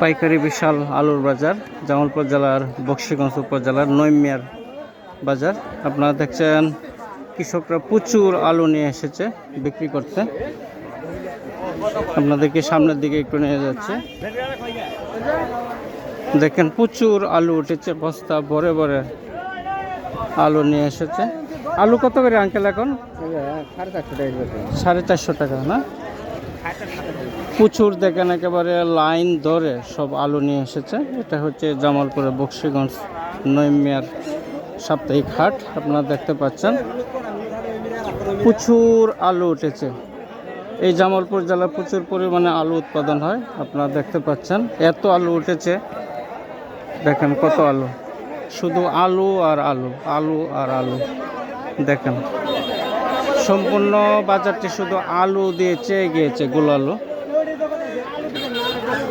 পাইকারি বিশাল আলুর বাজার জামালপুর জেলার বক্সিগঞ্জ উপজেলার নৈমিয়ার বাজার। আপনারা দেখছেন কৃষকরা প্রচুর আলু নিয়ে এসেছে বিক্রি করতে। আপনাদেরকে সামনের দিকে একটু নিয়ে যাচ্ছে। দেখেন প্রচুর আলু উঠেছে বস্তা ভরে ভরে আলু নিয়ে এসেছে। আলু কত করে আঙ্কেল এখন? সাড়ে চারশো টাকা না? প্রচুর দেখেন একেবারে লাইন ধরে সব আলু নিয়ে এসেছে। এটা হচ্ছে জামালপুরের বক্সিগঞ্জ নৈমিয়ার সাপ্তাহিক হাট, আপনারা দেখতে পাচ্ছেন। প্রচুর আলু উঠেছে। এই জামালপুর জেলায় প্রচুর পরিমাণে আলু উৎপাদন হয়, আপনারা দেখতে পাচ্ছেন। এত আলু উঠেছে। দেখেন কত আলু। শুধু আলু আর আলু আলু আর আলু। দেখেন। সম্পূর্ণ বাজারটি শুধু আলু দিয়ে চেয়ে গিয়েছে গোল আলু।